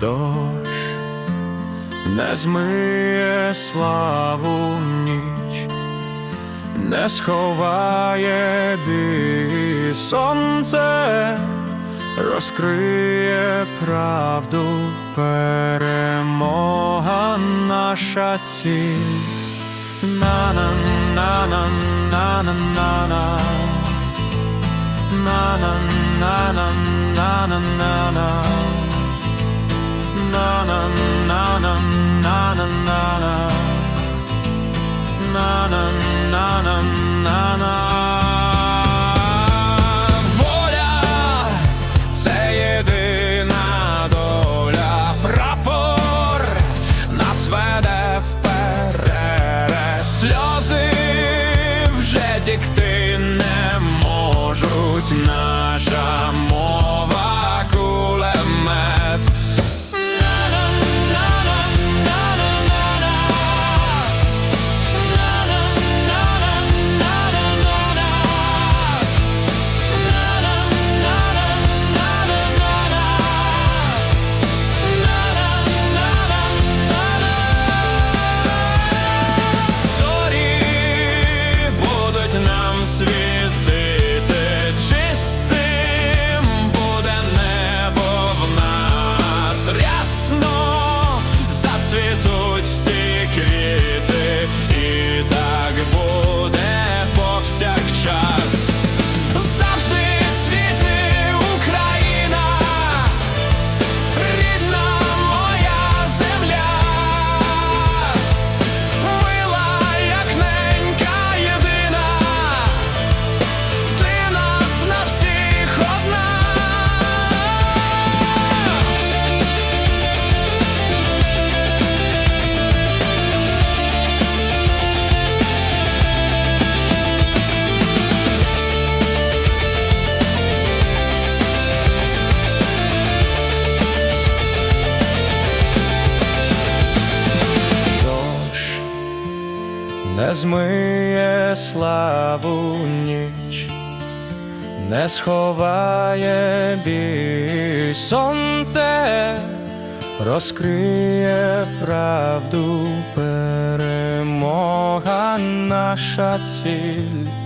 дощ не змиє славу ніч, не сховає бій сонце, розкриє правду, перемога наша ціль. На на на на на на на на на на на на на на на Воля це єдина доля. Прапор нас веде вперед. Сльози вже тікти не можуть. Наша sveta не змиє славу ніч, не сховає біль сонце, розкриє правду, перемога наша ціль.